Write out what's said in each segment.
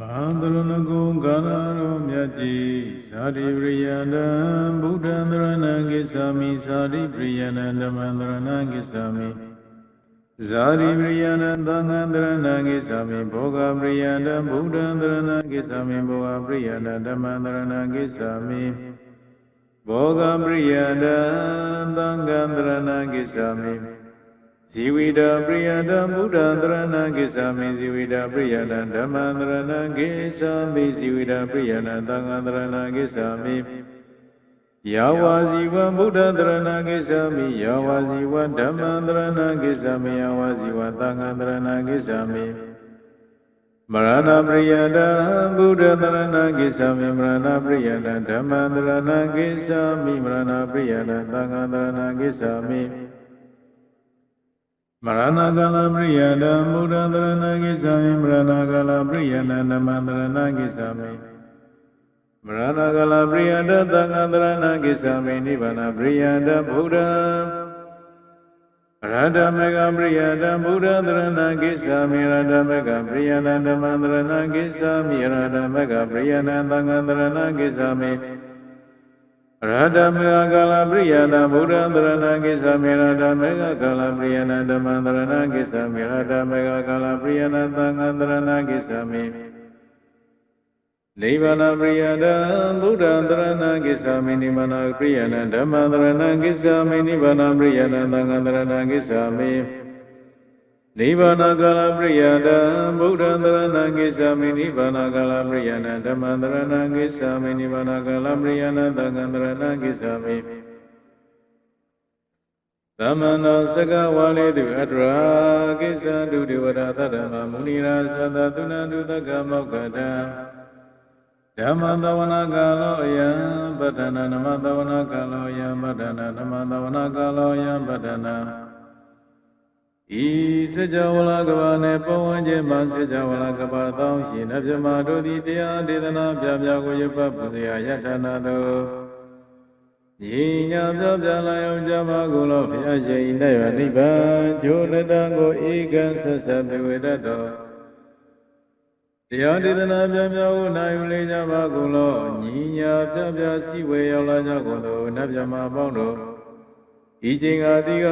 မဟာသရဏဂုံကာရရောမြတ်ကြီးသာတိပရိယန္တံဗုဒ္ဓံသရဏံကိစ္ဆာမိသာတိပရိယန္တံဓမ္မံသရဏံကိစ္ဆာမိဇာတိပရိယန္တံသံဃံသရဏံကိစ္ဆာမိဘောဂပရိယန္တံဗုဒ္ဓံသရဏံကိစ္ဆာမိဘောဂပရိယန္တံဓမ္မံသရဏံကိစ္ဆာမိဘောဂပရိယန္တံသံဃံသရဏံကိစ္ဆာမိ ဇီဝိတာပရိယတံဗုဒ္ဓံတရဏံကိစ္ဆာမိဇီဝိတာပရိယတံဓမ္မံတရဏံကိစ္ဆာမိဇီဝိတာပရိယတံသံဃံတရဏံကိစ္ဆာမိယာဝဇီဝံဗုဒ္ဓံတရဏံကိစ္ဆာမိယာဝဇီဝံဓမ္မံတရဏံကိစ္ဆာမိယာဝဇီဝံသံဃံတရဏံကိစ္ဆာမိမရဏပရိယတံဗုဒ္ဓံတရဏံကိစ္ဆာမိမရဏပရိယတံဓမ္မံတရဏံကိစ္ဆာမိမရဏပရိယတံသံဃံတရဏံကိစ္ဆာမိ မရဏကာလပရိယတံဘုဒ္ဓံတရဏကိစ္ဆာမိမရဏကာလပရိယတံနမံတရဏကိစ္ဆာမိမရဏကာလပရိယတသံဃံတရဏကိစ္ဆာမိနိဗ္ဗာန်ပရိယတဘုဒ္ဓံရတမေကပရိယတဘုဒ္ဓတရဏကိစ္ဆာမိရတမေကပရိယတဓမ္မံတရဏကိစ္ဆာမိရတမေကပရိယတသံဃံတရဏကိစ္ဆာမိ ရတမေဃကာလပရိယနာဘုဒ္ဓံတရဏကိစ္ဆာမေရတမေဃကာလပရိယနာဓမ္မံတရဏကိစ္ဆာမေရတမေဃကာလပရိယနာသံဃံတရဏကိစ္ဆာမေနိဗ္ဗာန်ပရိယတံဘုဒ္ဓံတရဏကိစ္ဆာမေနိဗ္ဗာန်ပရိယနာဓမ္မံတရဏကိစ္ဆာမေနိဗ္ဗာန်ပရိယနာသံဃံတရဏကိစ္ဆာမေ နိဗ္ဗာန်ကာလပရိယတံဗုဒ္ဓံတရဏကိစ္ဆာမိနိဗ္ဗာန်ကာလပရိယနာဓမ္မံတရဏကိစ္ဆာမိနိဗ္ဗာန်ကာလပရိယနာသံဃံတရဏကိစ္ဆာမိသမန္တောစကဝါလေတုအတ္တရာကိစ္ဆံတုဒေဝရသတ္တမမုနိရာသတသုဏတုတကမောက္ကတံဓမ္မသဝနာကာလောအယံပတ္တနာနမသဝနာကာလောအယံပတ္တနာနမသဝနာကာလောအယံပတ္တနာ ဤစကြဝဠာကဘာနှင့်ပဝန်းကျင်မှာစကြဝဠာကဘာတောင်းရှိနဗြမာတို့သည်တရားဒေသနာပြပြကိုရပတ်ပူဇော်ယတနာသောညီညာပြပြလာရောက်ကြပါကုန်လောဘုရားရှင်ဤနဲ့ရနိဗ္ဗာန်ဂျိုလတံကိုဧကံဆက်ဆက်ပြဝေတတ်သောတရားဒေသနာပြပြကိုနိုင်ယူလေကြပါကုန်လောညီညာပြပြစီဝေရောက်လာကြကုန်သောနဗြမာပေါင်းတို့ ဤချိန်ကတိက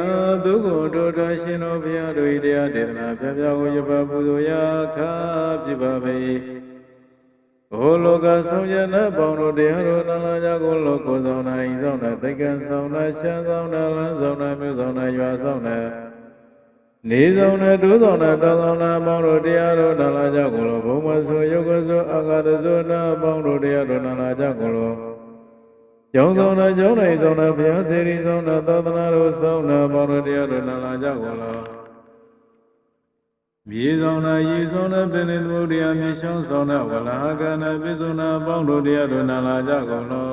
သုကိုတောတရှင်တော်ဘုရားတို့၏တရားဒေသနာပြပြကိုရပါပူဇော်ရာခါပြပါပေ။ဘိုလ်လောကဆောင်ရဏပေါင်းတို့တရားတော်နာလာကြကိုလောကိုဆောင်နာဤဆောင်နာတိတ်ကံဆောင်နာရှမ်းဆောင်နာလန်းဆောင်နာမြို့ဆောင်နာရွာဆောင်နာနေဆောင်နာဒုဆောင်နာတောင်းဆောင်နာပေါင်းတို့တရားတော်နာလာကြကိုလောဘုံမဆိုယုတ်ကဆိုအာဂတဆိုနာပေါင်းတို့တရားတော်နာလာကြကိုလော ကျောင်းဆောင်နာကျောင်းနိုင်ဆောင်နာဘုရားစေရီဆောင်နာသာသနာတော်ဆောင်နာပေါင်းတို့တရားတော်နာလာကြကုန်လောမြေဆောင်နာရေဆောင်နာပြနေသမုဒ္ဒရာမြေရှောင်းဆောင်နာဝလာကနာပိစုနာပေါင်းတို့တရားတော်နာလာကြကုန်လော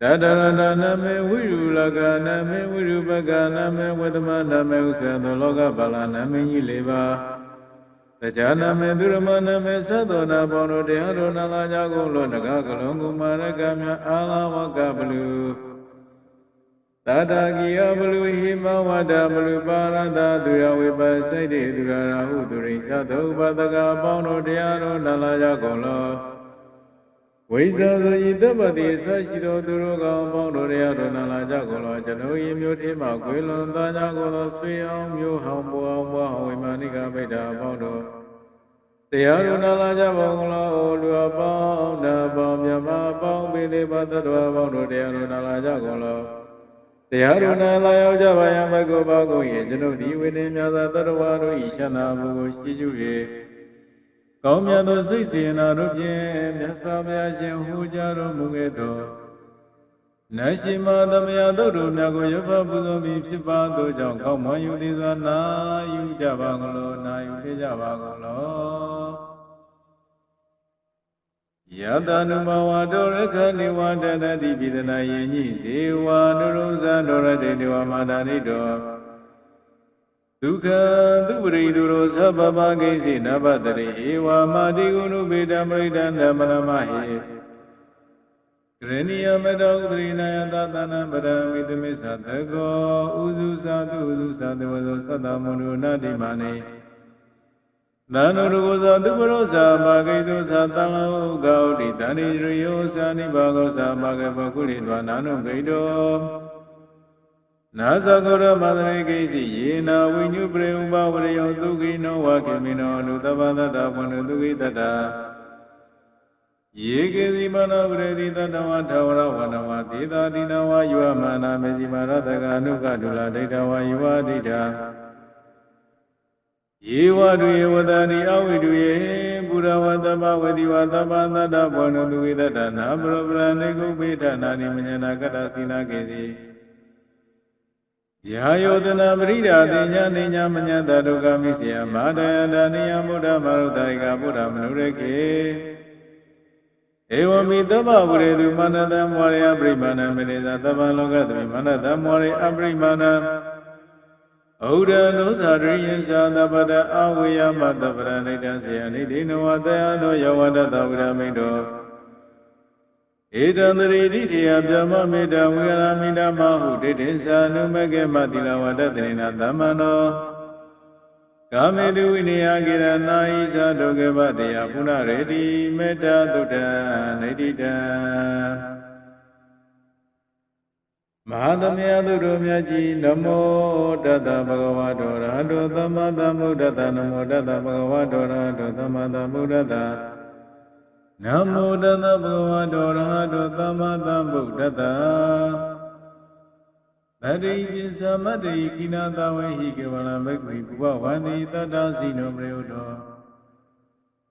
တတရဏနမေဝိရုလကနမေဝိရုပကနမေဝေသမနမေဥစ္စေသောလောကပါဠနမေကြီးလေးပါး တရားနာမေသူရမနာမေသတ္တနာပေါင်းတို့တရားတော်နာလာကြကုန်လို့တကားကလုံးကုမာရကမြအာလာဝကပလူသာတာကိယဘလူဟိမဝတ္တဘလူပါရတသူရဝိပစိတ်တေသူရရာဟုသူရိသသုပတကပေါင်းတို့တရားတော်နာလာကြကုန်လို့ ဝိဇ္ဇာသောဤတပ္ပတိဆရှိသောသူတို့ကောင်ပေါင်းတို့တရားတော်နာလာကြကုန်လို့ကျွန်ုပ်ဤမျိုးထေမှခွေလွန်သားကြကုန်သောဆွေအောင်မျိုးဟောင်းပူအောင်ဘွားဝိမာနိကဗိဒ္ဓပေါင်းတို့တရားတော်နာလာကြပါကုန်လို့လူအပေါင်းနာပေါင်းမြမပေါင်းပိလိပါတ္တဝါပေါင်းတို့တရားတော်နာလာကြကုန်လို့တရားတော်နာလာရောက်ကြပါယံဘဂဝါကို၏ကျွန်ုပ်ဒီဝိနည်းများစွာတတ္တဝါတို့၏ရှန္နာမှုကိုရှိကျူ၍ ကောင်းမြတ်သောစိတ်စေနာတို့ဖြင့်မြတ်စွာဘုရားရှင်ဟူကြားတော်မူခဲ့သောနတ်ရှိမသမယတို့တို့များကိုရဖပူဇော်ပြီးဖြစ်ပါသောကြောင့်ကောင်းမွန်ယူသည်စွာနာယူကြပါကလောနာယူပြကြပါကလောယတနုမဝတောရခဏိဝတတတိပိဒနာယင်ညိဇေဝနုရုံဇာတောရတေတေဝမာတာနိတော ဒုက္ခသူပရိသူရောသဗ္ဗမဂိစီနဘတရိဧဝမာတိကုဏုပေတံပရိဒံဓမ္မရမဟိကရဏီယမတောဥဒရိနာယသတနာပရမိတမိသတကောဥစုသာတုဥစုသာတဝဇောသတ္တမုဏုနာတိမာနေသန္တုရကိုဇာသူပရောဇာမာဂိသုဇာတံလောကောတိတန္တိရိယောဇာနိဘာဂောဇာမာဂဘကုလိတွာနာနုဂိတော နာဇဂောရမန္တရေကိစီယေနာဝိညုပရေဥပဝရယောသူခိနောဝကေမိနောအနုတပသတ္တဝန္တုသူခိတတ္တယေကေစီမနောပရေတိတတဝထဝရဝနဝသေတာတိနဝယဝမာနာမေစီမာရတကအနုကဒုလဒိဋ္ဌဝယဝဒိဋ္ဌယေဝတုယေဝတတိအဝိတုယေပုရဝတ္တမဝတိဝတ္တမသတ္တဘောနသူဝိတ္တနာပရပရနေကုပိဋ္ဌနာနိမညနာကတ္တစီနာကေစီ ယာယောတနာပရိဒါတိညာနေညာမညာတဒုက္ခမိစေယမာတယတနိယမုဒ္ဓမရုဒ္ဒိကဗုဒ္ဓမနုရကေဧဝမိတဗ္ဗဝရေတုမနတံမောရယပရိမာဏမေဇာတဗ္ဗလောကသမိမနတံမောရယအပရိမာဏဩဒနောဇာရိယသာတပတအဝေယမတပရနိတံစေယနိတိနဝတယနောယဝတတဝိရမိတော ဧတံတရိဋိထေယဗျမမေတ္တဝေရမိတမဟုဒိဋ္ဌိသာနုမကေမတိလဝတတရိနာသမ္မနောကာမေတုဝိနယကိရဏာဣသာဒုက္ခပတေယပုဏ္ဏရေတိမေတ္တာတုတ္တနေတိတံမဟာသမယသူတို့မြတ်ကြီးနမောတတ္တဗဂဝတောရဟတောသမ္မာသမ္ဗုဒ္ဓတ္တနမောတတ္တဗဂဝတောရဟတောသမ္မာသမ္ဗုဒ္ဓတ္တ နမောတတ္တဗဂဝတောရဟတောသမ္မာသမ္ဗုဒ္ဓတ္တတတိပိသမတ္တိကိနာတဝေဟိကေဝလံဘိက္ခိပုဗ္ဗဝန္တိတတ္တစီနောပရိယုတော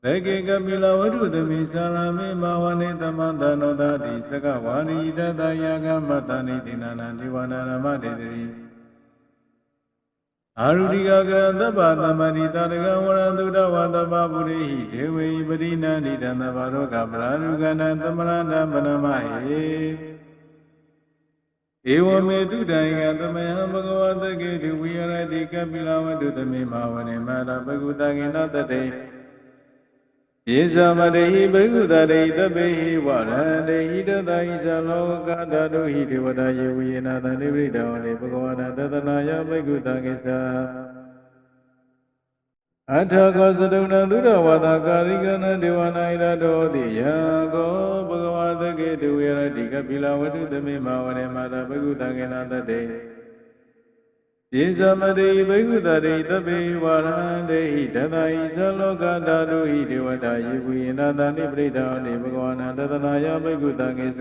သေကေကပိလဝတ္ထုသမိသာရမေမဝနေသမန္တနောတတိသကဝါရိတတယာကမတ္တနိတိနာနဒေဝနာရမတေတိ အာရုတိကကရသဗ္ဗသမဏိတာရကဝရံသုဒ္ဓဝတ္တပပုရိဟိဒေဝေပရိနန္တိတံသဗ္ဗရောကပရာရုကဏံသမရဏမနမဟေဧဝမေတုတိုင်ကသမယံဘဂဝတကေတုဝိရတိကပိလဝတ္ထုသမိမဝနေမရဘဂုတကေနတတေ ယေသမတေဟိဘိက္ခုတတေသဗ္ဗေဟိဝရန္တေဟိတတဟိသလောကဓာတုဟိဒေဝတာယေဝိယနာတနိပရိတောလေဘဂဝနာတသနာယဘိက္ခုတကိစ္စအထာကောသတုဏသုရဝါဒကာရိကနဒေဝနာဣရတောတိယကောဘဂဝသကေတုဝေရတိကပိလဝတ္ထုသမေမဝရေမာတာဘိက္ခုတကေနတတေ ယေသမတိဘိက္ခုတတိသဗ္ဗေဝရဟန္တေဟိတတဟိသလောကဓာတုဟိဒေဝတာယေဝိယနာတနိပရိဒါနိဘဂဝနာတသနာယဘိက္ခုတကိစ္စ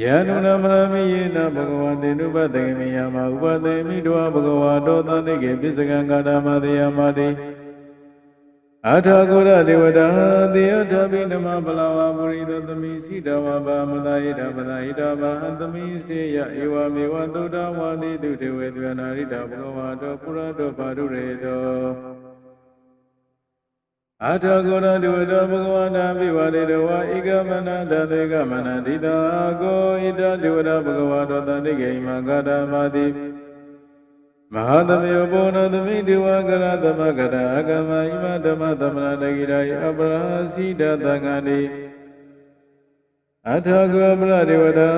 ယန္တုနမရမိယေနဘဂဝတေနုပတေမိယမဥပတေမိတောဘဂဝါတောသနိကေပိစကံကာဓမ္မတေယမတိ အထာဂုရဒေဝတာတေယထာပိနမပလဝပုရိသသမိစိတဝဘာမသာယိတပသာယိတဘာဟသမိစေယဧဝမေဝသုဒ္ဓဝါတိတုတေဝေသွနာရိတဘဂဝါတောပုရတောပါရုရေတောအထာဂုရဒေဝတာဘဂဝန္တာပိဝရေတဝါဧကမနတသေကမနတိတာကိုဣတဒေဝတာဘဂဝါတောတန္တိကေမဂါဓမ္မာတိ မဟာသမေဘောနသမိဒေဝကရသမကရအကမဣမဓမ္မသမဏတကိရာယအပရာစီတသံဃာတိအထာဂဝပရဒေဝတာ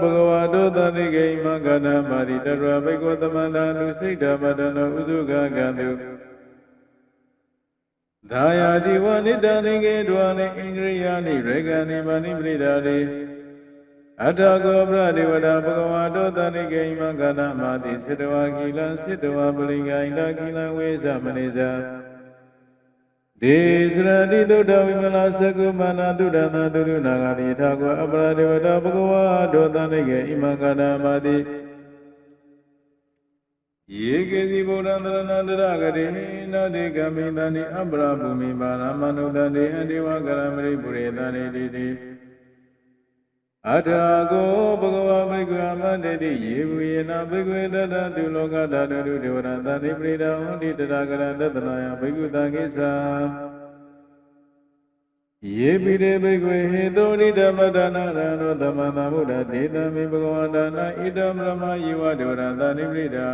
ဘဂဝါတောတန္တိကေမဂါဓမ္မာတိတရဘိကောသမန္တာနုစိတ်ဓမ္မတနောဥစုခကံတုဒါယာတိဝနိတ္တနိကေဒဝနိဣန္ဒြိယာနိရေကနိမဏိပရိဒါတိ အထာကောပရဒေဝတာဘဂဝါတောတဏိကေမကဏမာတိစေတဝါကိလံစေတဝါပလိကဣန္ဒကိလံဝေသမနေဇာဒေစရတိသုဒ္ဓဝိမလာသကုမနာတုဒ္ဒနာတုဒုနာဂတိထာကောအပရဒေဝတာဘဂဝါတောတဏိကေဣမကဏမာတိယေကေစီဗုဒ္ဓံတရဏန္တရဂရေနာတိကမိတန္တိအပရာဘူမိပါရမနုတန္တိအတေဝကရမရိပုရေတန္တိတိတိ အထာကိုဘဂဝါဘိက္ခအမန္တေတိယေဝေနဘိက္ခွေတတသူလောကဓာတုဒေဝရတန္တိပရိဒံဟောတိတရာကရတတနာယဘိက္ခုတကိစ္စယေပိရေဘိက္ခွေဟေသောနိဓမ္မဒါနရဏောသမန္တဗုဒ္ဓဒေသမိဘဂဝန္တနာဣဒံဗြဟ္မယေဝဒေဝရတန္တိပရိဒံ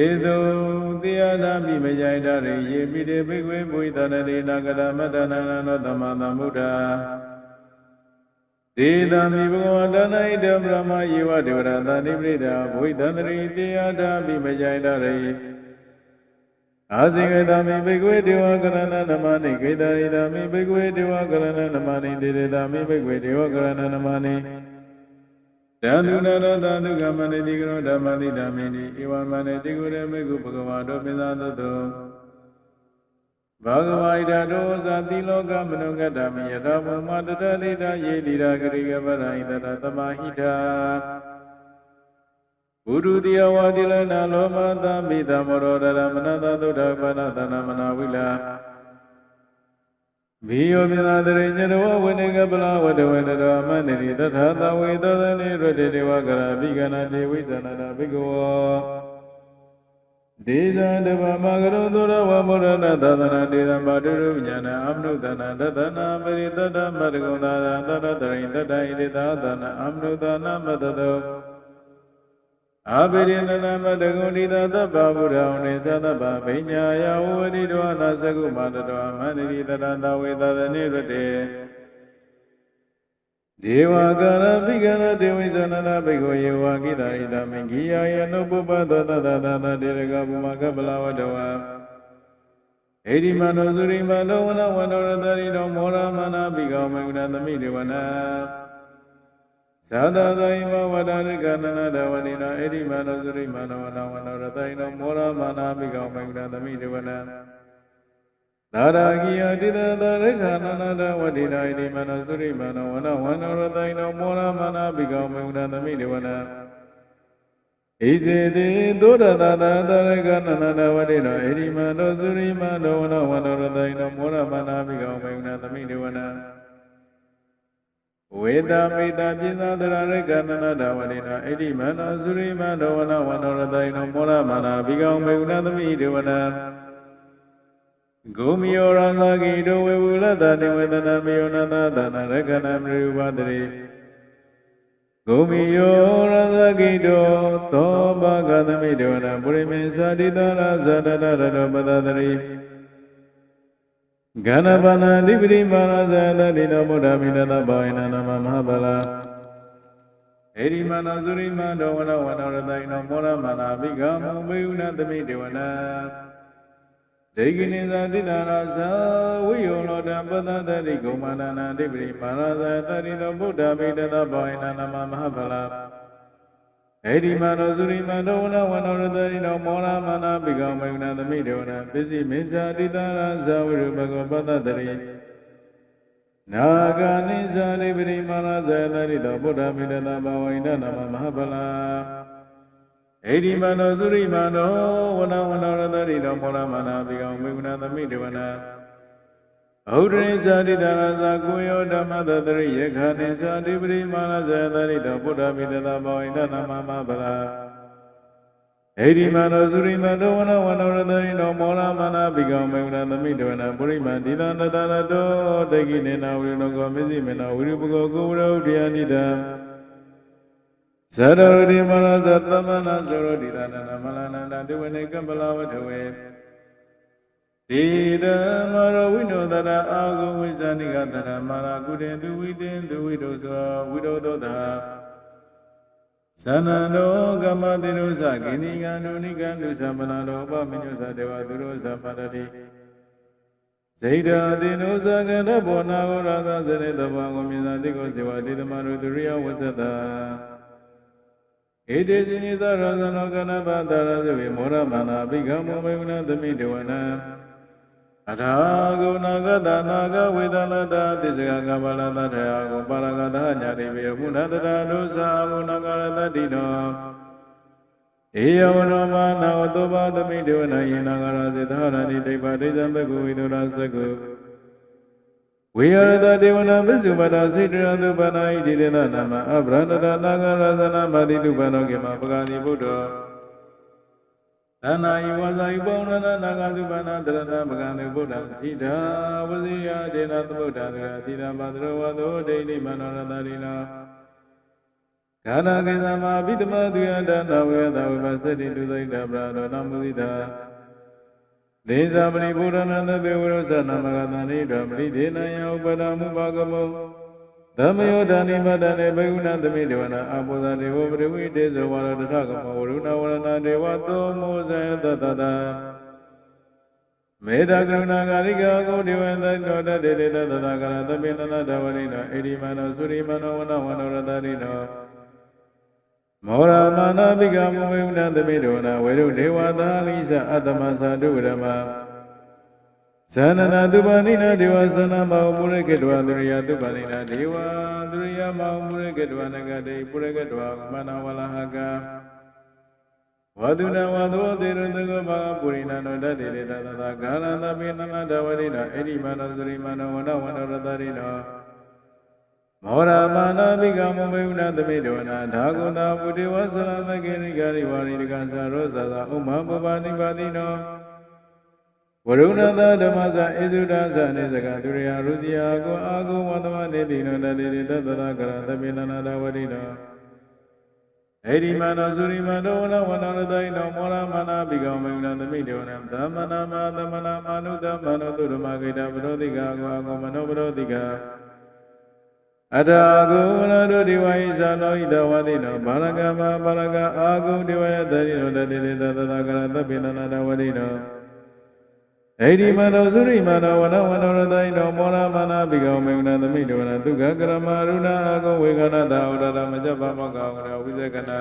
ဧတုသေယနာမိမယိုင်တရေယေပိတေဘိကွေဘုိသနရေနာကရမတ္တနာနောသမ္မာသမ္ဗုဒ္ဓ ဒေသမိဘဂဝန္တနာဣတံဗြဟ္မယေဝဒေဝရသန္တိပရိဒာဘုိသန္တရိသေယနာမိမယိုင်တရေအာဇိကေတမိဘိကွေဒေဝကရဏနမနိကေတရိတမိဘိကွေဒေဝကရဏနမနိတေရတမိဘိကွေဒေဝကရဏနမနိတံသူနရတံသူကမနိတိကရောဓမ္မတိတမိနိဧဝမနိတိကုရမေကုဘဂဝါတောပိသသုတော ဘာဂဝိဒတောဇာတိလောကမနုဂတမိယတဘုမတတလိတယေတိရာဂရိကပရိတတသမဟိတာဘုရုတိယဝါတိလနာလောမသမိတမောရောဒရမနတသုဒ္ဓပနသနာမနာဝိလာဘိယောမြသာတရိညတဝဝိနေကပလဝတဝေတရောမန္တိတထာသဝေသောသနိရတေတေဝကရဘိကနာတေဝိသနာနာဘိကဝော ဒေဇံတဗမဂရောသောရဝမောရဏသသနာဒေဇံပါတုရုညာဏအမနုသနာတသနာပရိတတမတ္တကုံသာသတတရိတတဣတိသာသနာအမနုသနာမတတောအာဘိရိနနာမတကုဏိသသဗ္ဗဗုဒ္ဓံနေသသဗ္ဗဗိညာယဝဝတိတောနာသကုမာတတောမန္တိတရတဝေသသနေရတေ ဒေဝကာရပိကရဒေဝိဇာနနာဘိက္ခောယေဝကိတာရိတမင်္ဂိယာယနုပပသောတသသသတေရကပုမကပလဝတဝံဧဒီမနောစုရိမနောဝနဝန္တောရတရိတောမောရမနာပိကောမေကုဏသမိဒေဝနာသာသာသာယမဝဒရိကနနာဒဝနိနာဧဒီမနောစုရိမနောဝနဝန္တောရတရိတောမောရမနာပိကောမေကုဏသမိဒေဝနာ သာရာဂိယတိတသရခဏနာဒဝတိနာဣတိမနောသုရိမနောဝနဝန္နောရတိုင်နောမောရမနာပိကောမေုဒသမိဒေဝနာဣဇေတိသောရတသာသရခဏနာဒဝတိနောဣတိမနောသုရိမနောဝနဝန္နောရတိုင်နောမောရမနာပိကောမေုဒသမိဒေဝနာဝေတမိတပိသသရရကနနာဒဝတိနောဣတိမနောသုရိမနောဝနဝန္နောရတိုင်နောမောရမနာပိကောမေုဒသမိဒေဝနာ ဂုမိယောရသဂိတောဝေဝုလတတိဝေဒနာမေယောနသသနာရကနာမရိဝတရိဂုမိယောရသဂိတောသောဘဂသမိတောနာပုရိမေသာတိတရာဇာတတရတောပတတရိဂဏပနာဓိပတိမာရဇာတတိတောဗုဒ္ဓမိတသဘာဝိနနာမမဟာဗလာဧရိမနာသုရိမတောဝနဝနရတိုင်နောမောရမနာဘိကမောမေယုနသမိတေဝနာ ဒေဂိနိသာတိတာရာဇာဝိယောလောတပတသတိကုမန္တနာတိပရိမာရဇာတရိသောဗုဒ္ဓမိတသဘောဣနာနမမဟာဗလာဧဒီမနောစုရိမတောဝနဝနောရတရိနောမောရမနာပိကောမေုဏသမိတေဝနာပစ္စည်းမေဇာတိတာရာဇာဝိရုဘဂဝပတသတိနာဂာနိဇာတိပရိမာရဇာတရိသောဗုဒ္ဓမိတသဘောဣနာနမမဟာဗလာ ဣတိမနောသုရိမနောဝနဝနောရတရိတောမောရမနာပိကောမေကုဏသမိတဝနာဩဒရိဇာတိတရဇာကိုယောဓမ္မသတရိယခာနိဇာတိပရိမာနဇေတရိတောဗုဒ္ဓမိတသဘောဣဒနာမမဗလာဣတိမနောသုရိမနောဝနဝနောရတရိတောမောရမနာပိကောမေကုဏသမိတဝနာပုရိမန္တိတန္တတရတောတေကိနေနာဝိရဏောမစ္စည်းမေနဝိရုပကောကိုဝရဥဒ္ဒယနိတံ ဇရရတိမရဇသမနာဇရောတိသနနမလနန္တတိဝနေကပလဝထဝေဒီတမရဝိနောတရအာဂဝိဇာနိကတရမရကုတေသူဝိတေသူဝိတောသောဝိတောသောတာဇနန္တောကမတိရုသကိနိကံဒုနိကံဒုသမနာတောပမညုသတေဝသူရောသပါတတိဇိဒာတိနုသကရဘောနာဝရသဇရေတဘောကိုမြင်သာတိကိုစေဝတိသမရုသူရိယဝဆတာ ဧတေဇိနိသရောဇနောကနပတရဇဝေမောရမနာပိကမောမေဝနသမိတဝနံအထာဂုဏဂတနာဂဝေဒနာတသစ္စကကပလတထယကိုပါရဂတညာတိပေမုဏတတဒုသာဂုဏကရတတိနောဧယောနောမနာဝတောပါသမိတဝနယေနာဂရစေသဟရဏိဒိဗ္ဗဒိသံဘဂဝေဒုရသကု ဝေယရတဒေဝနာမစ္စုပတာစိတရသုပနာဣတိရေသနာမအဗရန္တရနာဂရဇနာမတိတုပနောကေမပဂာတိဗုဒ္ဓသနာယဝဇာယပေါဏနာနာဂသုပနာတရဏပဂံတုဗုဒ္ဓစိတာဝဇိယဒေနသမုဒ္ဓသရတိတံပါဒရဝသောဒိဋ္ဌိမနောရတရိနာဂာနာကေသမအဘိဓမ္မာသူယတနာဝေသဝိပသတိသူသိတ္တပရာတော်နမုဒိတာ ဒေဇာပရိဘုရဏသဘေဝရသနမဂတန္တိတော်ပရိဒေနယဥပဒမှုပါကမောသမယောဒာနိမတနေဘေကုဏသမိဒေဝနာအဘောဇာဒေဝပရိဝိတေဇဝရတထကမောဝရုဏဝရဏဒေဝသောမောဇေတတတမေတ္တာကရုဏာကာရိကာဂုဒေဝံသတ္တောတတေတေတသတ္တကရသဗ္ဗေနနတဝရိနောဣရိမနောသုရိမနောဝနဝနောရတရိနော မောရမာနာပိကမုမေဝနသမိဒေဝနာဝေရုဒေဝသာလိသအတ္တမသာတုရမဇန္နနာတုပါဏိနာဒေဝသနာမောမုရကေတဝသူရိယတုပါဏိနာဒေဝသူရိယမောမုရကေတဝနဂတေပုရကေတဝမနဝလဟကဝတုနဝသောတေရတကောဘာပုရိနာနောတတေတေတသသဂာလသပိနနတဝရိနာဣတိမနောစရိမနောဝနဝနရတရိနော မောရမာနာပိကမမေဝနာသမိဒေဝနာဓာဂုတာပုတေဝဆလမကေရိကာရိဝါရိတကသရောဇာသာဥမ္မာပပနိပါတိနောဝရုဏတဓမ္မဇဧဇုဒ္ဒသနေစကဒုရိယရုစီယာကိုအာဂုဝတမနေတိနောတတေတေတသသကရသပိနနတဝရိနောဣရိမနောသုရိမနောဝနဝနရတိနောမောရမနာပိကောမေဝနသမိတေဝနသမနာမသမနာမနုသမနောတုဓမ္မဂိတပရောတိကာကောအကောမနောပရောတိကာ အထာဂုဝနတုဒီဝိဇာနောဣတဝတိနောဘာရကမဘာရကအာဂုဒီဝယတရိနောတတိတေတသသကရသပိနနတဝရိနောဣရိမနောသုရိမနောဝနဝနရတိနောမောရမနာပိကောမေဝနသမိတေဝနဒုက္ခကရမရုဏအာဂုဝေကနတာဥဒရမကြပမောကောဝရဝိဇေကနာ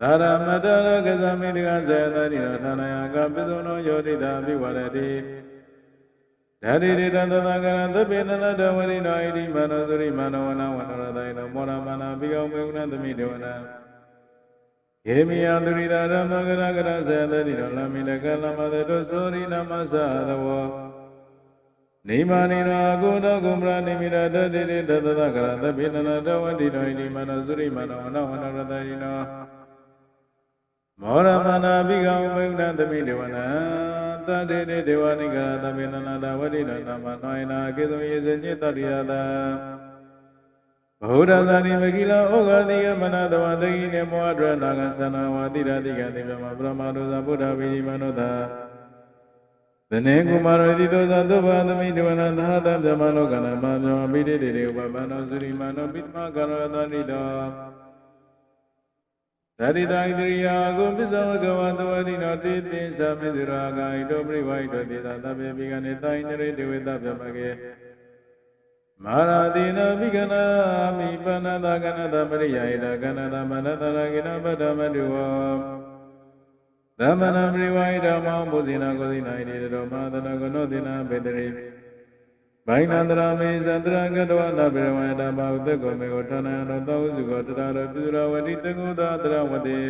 သာရမတရကဇမိတကဇေတရိရဌာနယကပိသုနောယောတိတာအပိဝရတိ ဓာတိတေတသသကရသဗ္ဗေနနတဝရိနောဣတိမနောသုရိမနောဝနဝနရတယနောမောရမနာပိကောမေဝနသမိတေဝနာယေမိယသုရိတာဓမ္မကရကရဇေတရိရောလမိလကလမသတောသောရိနမသသဝောနေမာနိရောအကုသောကုမ္ပရနိမိရတတိတေတသသကရသဗ္ဗေနနတဝတိနောဣတိမနောသုရိမနောဝနဝနရတယနောမောရမနာပိကံဝိုဏသမိဒေဝနာ တတေတေဒေဝနိကရသမေနနာတဝတိရဏမနောယနာကေသုယေဇညေတရိယတာဘုရားသာရိမကိလဩဃာတိယမနတဝတကိနေမောအဒရနာဂသနာဝတိရတိကတိပြမပရမတုဇဗုဒ္ဓဝိရိမနောတာသနေကုမာရတိသောသသုဘသမိဒေဝနာသာသဗြဟ္မလောကနာမမြောပိတိတေတေဥပပန္နောသုရိမနောပိတမကာရတတိတော သရိတာဣတရိယာကိုပစ္စဝကဝသဝရိနောတိသိသမေဇရာဂာဣတောပရိဝိတောတိသာသဗ္ဗေပိကနေတိုင်နရိတေဝေတဗြမကေမာရာတိနာပိကနာမိပဏတကနတပရိယာဣတကနတမနတရကိနပတ္တမတုဝသမဏပရိဝိတောမောဘုဇိနာကိုဇိနာဣတိတောမာသနကနောတိနာဘေတရိ ဘိုင်နန္တရာမေသန္တရကတဝနာဘေဝေတဘာဥတ္တကောမေကိုဌာနရောသောဥစုကိုတရာရောပြုရာဝတိတကုသာတရဝတိ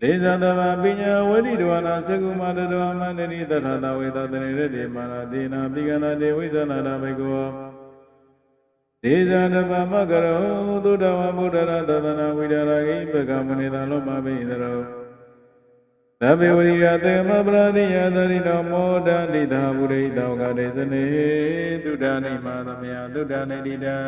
ဒေဇတဗပညာဝတိတဝနာသကုမာတတဝမန္တရိတထာတဝေသတနေရတိမာနာတိနာပိကနာတေဝိဇနာနာဘေကောဒေဇတဗမကရောသုတဝဗုဒ္ဓရသဒနာဝိဒရာဂိပကမနိသလောမဘိသရော သဗ္ဗေဝိရသေမပရာရိယသရိတောမောဒတိသာပုရိသောကတေစနေသုဒ္ဓနိမာသမယသုဒ္ဓနိတိတံ